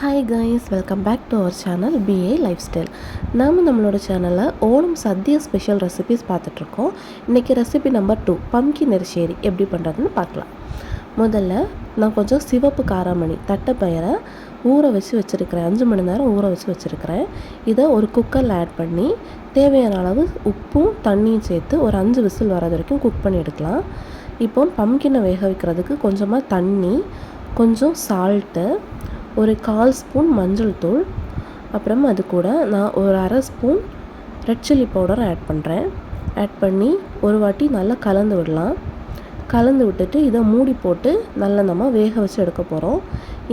Hi guys welcome back to our channel PA life style நாம் நம்மளோட சேனலில் Onam sadhya special recipes பார்த்துட்ருக்கோம். இன்றைக்கி recipe number two pumpkin erissery. எப்படி பண்ணுறதுன்னு பார்க்கலாம். முதல்ல நான் கொஞ்சம் சிவப்பு காராமணி தட்டைப்பயரை ஊற வச்சு வச்சுருக்கிறேன். அஞ்சு மணி நேரம் ஊற வச்சு வச்சுருக்கிறேன். இதை ஒரு குக்கரில் ஆட் பண்ணி தேவையான அளவு உப்பும் தண்ணியும் சேர்த்து ஒரு அஞ்சு விசில் வர்றது வரைக்கும் குக் பண்ணி எடுக்கலாம். இப்போ பம்கினை வேக வைக்கிறதுக்கு கொஞ்சமாக தண்ணி கொஞ்சம் சால்ட்டு ஒரு கால் ஸ்பூன் மஞ்சள் தூள் அப்புறம் அது கூட நான் ஒரு அரை spoon red chilli powder add பண்ணுறேன் ஆட் பண்ணி ஒரு வாட்டி நல்லா கலந்து விடலாம். கலந்து விட்டுட்டு இதை மூடி போட்டு நல்லா நம்ம வேக வச்சு எடுக்க போகிறோம்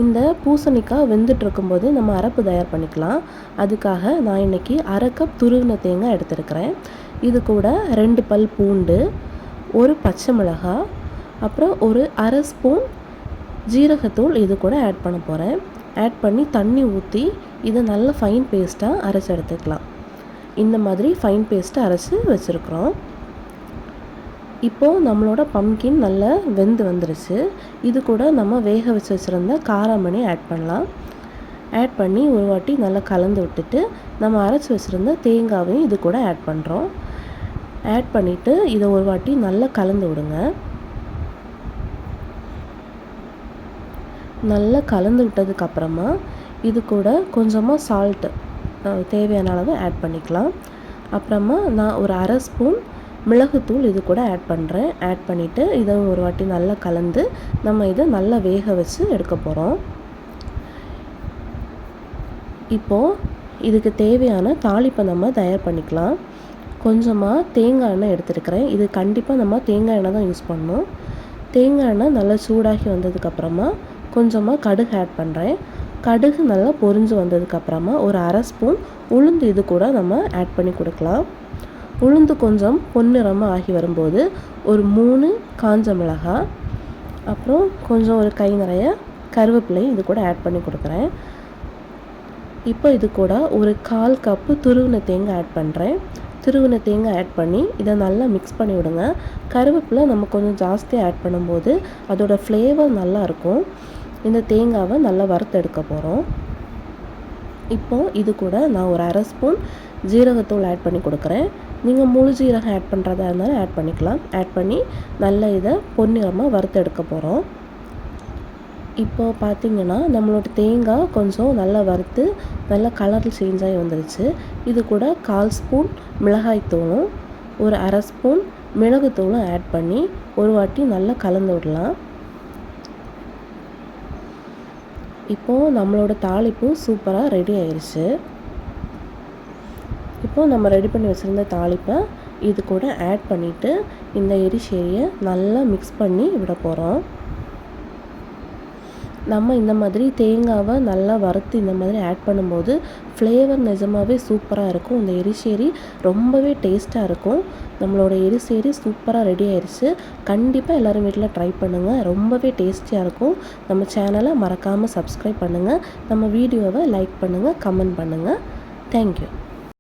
இந்த பூசணிக்காய் வெந்துட்டு இருக்கும்போது நம்ம அரப்பு தயார் பண்ணிக்கலாம். அதுக்காக நான் இன்றைக்கி அரை கப் துருவின தேங்காய் எடுத்துருக்கிறேன். இது கூட ரெண்டு பல் பூண்டு ஒரு பச்சை மிளகாய் அப்புறம் ஒரு அரை ஸ்பூன் ஜீரகத்தூள் இது கூட ஆட் பண்ண போகிறேன் ஆட் பண்ணி தண்ணி ஊற்றி இதை நல்ல ஃபைன் பேஸ்ட்டாக அரைச்சி எடுத்துக்கலாம். இந்த மாதிரி ஃபைன் பேஸ்ட்டை அரைச்சி வச்சுருக்குறோம். இப்போது நம்மளோட பம்கின் நல்லா வெந்து வந்துருச்சு. இது கூட நம்ம வேக வச்சு வச்சுருந்த காராமணி ஆட் பண்ணலாம். ஆட் பண்ணி ஒரு வாட்டி நல்லா கலந்து விட்டுட்டு நம்ம அரைச்சி வச்சுருந்த தேங்காவையும் இது கூட ஆட் பண்ணுறோம் ஆட் பண்ணிவிட்டு இதை ஒரு வாட்டி நல்லா கலந்து விடுங்க. நல்லா கலந்து விட்டதுக்கப்புறமா இது கூட கொஞ்சமாக சால்ட்டு தேவையான அளவு ஆட் பண்ணிக்கலாம். அப்புறமா நான் ஒரு அரை ஸ்பூன் மிளகுத்தூள் இது கூட ஆட் பண்ணுறேன் ஆட் பண்ணிவிட்டு இதை ஒரு வாட்டி நல்லா கலந்து நம்ம இதை நல்லா வேக வச்சு எடுக்க போகிறோம் இப்போது இதுக்கு தேவையான தாளிப்பை நம்ம தயார் பண்ணிக்கலாம். கொஞ்சமாக தேங்காய் எண்ணெய் எடுத்துருக்கிறேன். இது கண்டிப்பாக நம்ம தேங்காய் எண்ணெய் தான் யூஸ் பண்ணணும். தேங்காய் எண்ணெய் நல்லா சூடாகி வந்ததுக்கப்புறமா கொஞ்சமாக கடுகு ஆட் பண்ணுறேன் கடுகு நல்லா பொரிஞ்சு வந்ததுக்கப்புறமா ஒரு அரை ஸ்பூன் உளுந்து இது கூட நம்ம ஆட் பண்ணி கொடுக்கலாம். உளுந்து கொஞ்சம் பொன்னிறமாக ஆகி வரும்போது ஒரு மூணு காஞ்ச மிளகாய் அப்புறம் கொஞ்சம் ஒரு கை நிறைய கருவேப்பிலை இது கூட ஆட் பண்ணி கொடுக்குறேன். இப்போ இது கூட ஒரு கால் கப்பு துருவின தேங்காய் ஆட் பண்ணுறேன் துருவின தேங்காய் ஆட் பண்ணி இதை நல்லா மிக்ஸ் பண்ணி விடுங்க. கருவேப்பிலை நம்ம கொஞ்சம் ஜாஸ்தியாக ஆட் பண்ணும்போது அதோடய ஃப்ளேவர் நல்லாயிருக்கும் இந்த தேங்காவை நல்லா வறுத்தெடுக்க போகிறோம் இப்போது இது கூட நான் ஒரு அரை ஸ்பூன் ஜீரகத்தூள் ஆட் பண்ணி கொடுக்குறேன். நீங்கள் முழு ஜீரகம் ஆட் பண்ணுறதா இருந்தாலும் ஆட் பண்ணிக்கலாம். ஆட் பண்ணி நல்லா இதை பொன்னிறமாக வறுத்தெடுக்க போகிறோம் இப்போது பார்த்தீங்கன்னா நம்மளோட தேங்காய் கொஞ்சம் நல்லா வறுத்து நல்லா கலர் சேஞ்ச் ஆகி வந்துருச்சு. இது கூட கால் ஸ்பூன் மிளகாய் தூளும் ஒரு அரை ஸ்பூன் மிளகுத்தூளும் ஆட் பண்ணி ஒரு வாட்டி நல்லா கலந்து விடலாம். இப்போது நம்மளோட தாளிப்பு சூப்பராக ரெடி ஆயிடுச்சு இப்போது நம்ம ரெடி பண்ணி வச்சுருந்த தாளிப்பை இது கூட ஆட் பண்ணிவிட்டு இந்த எரிசேரியை நல்லா மிக்ஸ் பண்ணி விட போகிறோம் நம்ம இந்த மாதிரி தேங்காவை நல்லா வறுத்து இந்த மாதிரி ஆட் பண்ணும்போது ஃப்ளேவர் நிஜமாகவே சூப்பராக இருக்கும். இந்த எரிசேரி ரொம்பவே டேஸ்ட்டாக இருக்கும். நம்மளோட எரிசேரி சூப்பராக ரெடி ஆயிடுச்சு கண்டிப்பாக எல்லோரும் வீட்டில் ட்ரை பண்ணுங்கள் ரொம்பவே டேஸ்டியாக இருக்கும். நம்ம சேனலை மறக்காமல் சப்ஸ்கிரைப் பண்ணுங்கள் நம்ம வீடியோவை லைக் பண்ணுங்கள் கமெண்ட் பண்ணுங்கள் தேங்க்யூ